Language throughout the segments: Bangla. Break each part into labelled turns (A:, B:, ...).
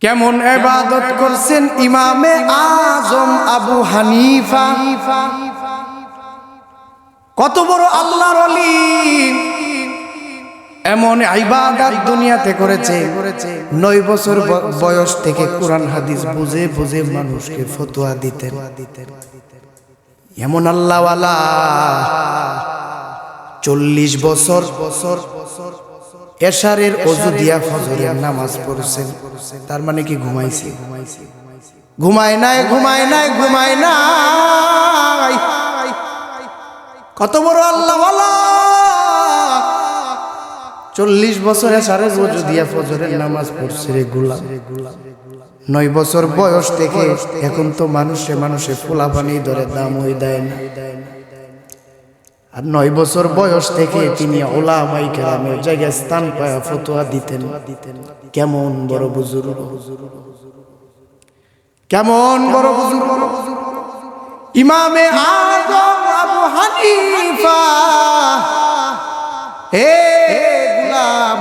A: কেমন এবাদত করছেন ইমামে আজম আবু হানিফা? কত বড় আল্লাহর এমন ইবাদত দুনিয়াতে করেছে। নয় বছর বয়স থেকে কোরআন হাদিস বুঝে বুঝে মানুষকে ফতোয়া দিতেন। এমন আল্লাহওয়ালা। চল্লিশ বছর বছর বছর। এশারের অজু দিয়া ফজরের নামাজ পড়ছেন। তার মানে কি ঘুমাইছে? ঘুমায় নাই ঘুমায় নাই ঘুমায় নাই। কত বড় আল্লাহ চল্লিশ বছর এশারের অজু দিয়া ফজরের নামাজ পড়ছে রে গুলাম। নয় বছর বয়স থেকে এখন তো মানুষে মানুষে ফুলা পানি ধরে দাম হয়ে দেয় না। আর নয় বছর বয়স থেকে তিনি ওলা মাই কেরামের জায়গায় স্থান পায়া ফতোয়া দিতেন। কেমন বড় বুজুর্গ? কেমন বড় বুজুর্গ? ইমামে আজম আবু হানিফা। হে গুলাম,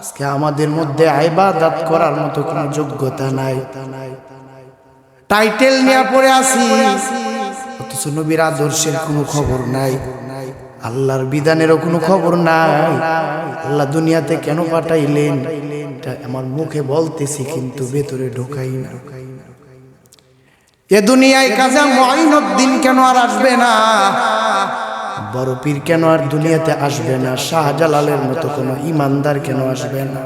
A: আজকে আমাদের মধ্যে আইবাদাত করার মতো কোনো যোগ্যতা নাই। টাইটেল নিয়ে পড়ে আসি নবীর আদর্শের কোনো খবর নাই। আল্লাহর বিধানেরও কোনো খবর নাই। আল্লাহ দুনিয়াতে কেন পাঠাইলেন? আমার মুখে বলতেছি, কিন্তু ভেতরে ঢোকাই না। এ দুনিয়ায় কাজা মঈনুদ্দিন কেন আর আসবে না? বড় পীর কেন আর দুনিয়াতে আসবে না? শাহজালালের মতো কোনো ইমানদার কেন আসবে না?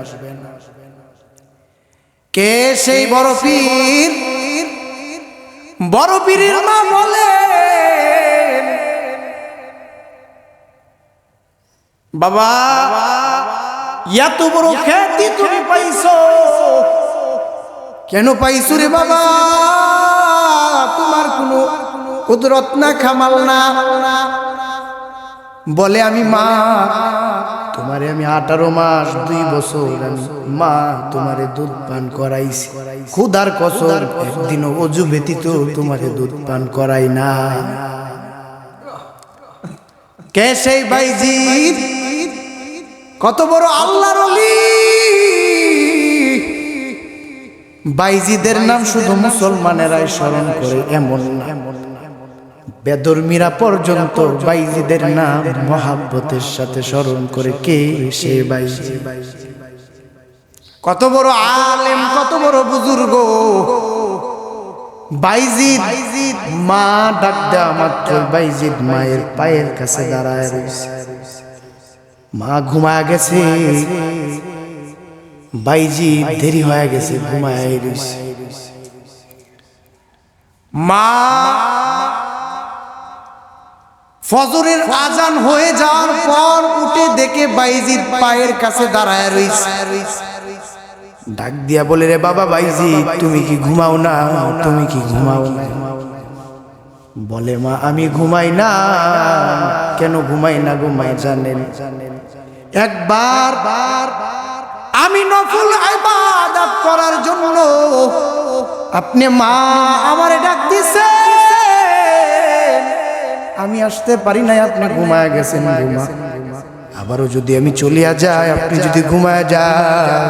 A: কে সেই বড় পীর? বড় পীরের মা বলে, বাবা, এত বড় খ্যাতি তুমি পাইছো। কেন পাইছো রে বাবা? তোমার কোনো কুদরত না, খামাল না। বলে, আমি মা তোমারে আমি আঠারো মাস, দুই বছর মা তোমারে দুধ পান করাইছি। খুদার কসর একদিনও অজু ব্যতীত তোমারে দুধ পান করাই না কে সেই বাইজি কত বড় আল্লাহর বাইজিদের নাম শুধু মুসলমানেরাই স্মরণ করে, এমন না। বেদর্মীরা পর্যন্ত বাইজিদের নাম মহাব্বতের সাথে স্মরণ করে কে সে বাইজি? কত বড় আলেম, কত বড় বুজুর্গ। বাইজিদ, মা ডাক দেওয়া মাত্র, বাইজিদ মায়ের পায়ের কাছে দাঁড়ায় রয়েছে। মা ঘুমায় গেছে। বাইজি দেরি হয়ে গেছে ঘুমায় রয়েছে। মা ফজরের আজান হয়ে যাওয়ার পর উঠে দেখে বাইজির পায়ের কাছে দাঁড়ায় রইছে। ডাক দিয়া বলে রে বাবা বাইজি তুমি কি ঘুমাও না? তুমি কি ঘুমাও না? বলে মা আমি ঘুমাই না। কেন ঘুমাই না ঘুমাই জানেন? একবার বার আমি নফল ইবাদত করার জন্য আপনি মা আমারে ডাক দিছে আমি আসতে পারি নাই আপনি ঘুমায় গেছেন ঘুমা। আবারও যদি আমি চলিয়া যাই আপনি যদি ঘুমায় যান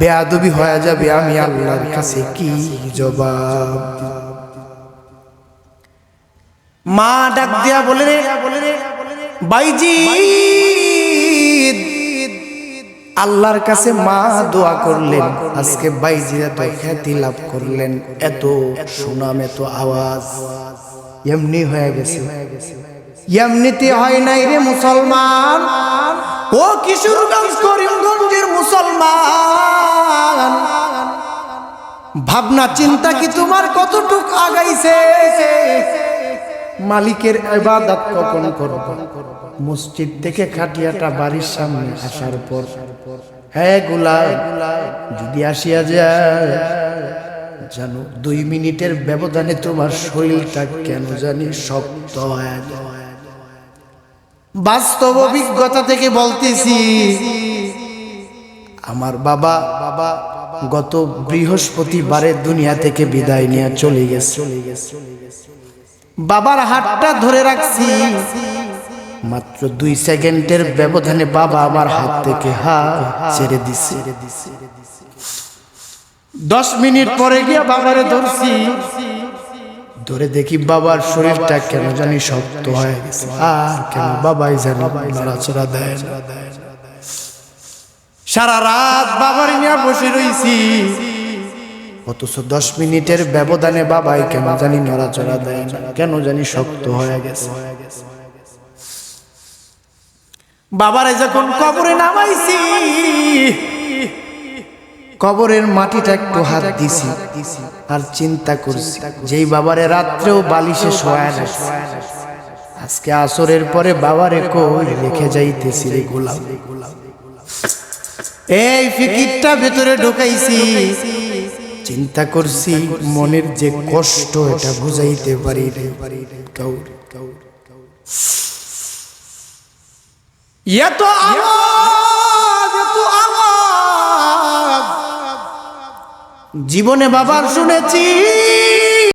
A: বেয়াদবি হয়ে যাবে আমি আল্লাহর কাছে কি জবাব মা ডাক দিয়া বলে রে বলে রে বাইজি আল্লাহর কাছে মা দোয়া করলেন। আজকে বাইজি এত খ্যাতি লাভ করলেন এত সুনাম এত আওয়াজ। এমনি হয়ে গেছে। এমনিতে হয় নাই রে মুসলমান। ও কিশোরগঞ্জ, করিমগঞ্জের মুসলমান। ভাবনা, চিন্তা কি তোমার কতটুক আগাইছে? মালিকের ইবাদত কখন করব? মসজিদ থেকে খাটিয়াটা বাড়ির সামনে আসার পর। হ্যাঁ গুলা যদি আসিয়া যায় জানো, দুই মিনিটের ব্যবধানে তোমার শরীরটা কেন জানি শক্ত বাস্তব অভিজ্ঞতা থেকে বলতেছি, আমার বাবা বাবা গত বৃহস্পতিবারে দুনিয়া থেকে বিদায় নিয়ে চলে গেছে চলে গেছে। বাবার হাতটা ধরে রাখছি, মাত্র দুই সেকেন্ডের ব্যবধানে বাবা আমার হাত থেকে হাত ছেড়ে দিছে। দশ মিনিট পরে গিয়া বাবারে ধরছি। ধরে দেখি বাবার শরীরটা কেন জানি শক্ত হয়ে গেছে। আর কেন বাবাই জানি নড়াচড়া দেয় সারা রাত বাবার নিয়ে বসে রইছি। অথচ দশ মিনিটের ব্যবধানে বাবাই কেন জানি নড়াচড়া দেয় কেন জানি শক্ত হয়ে গেছে। বাবারে যখন কবরে নামাইছি কবরের মাটিটা একটু হাত দিছি, আর চিন্তা করছি, যেই বাবারে রাত্রেও বালিশে শোয়ায় না। আজকে আসরের পরে বাবারে কই রেখে যাইতেছি রে গোলাম। এই ফিকিরটা ভেতরে ঢুকাইছি। চিন্তা করছি, মনের যে কষ্ট এটা বুঝাইতে পারি রে। কাউরে এত আওয়াজ জীবনে বাবার শুনেছি।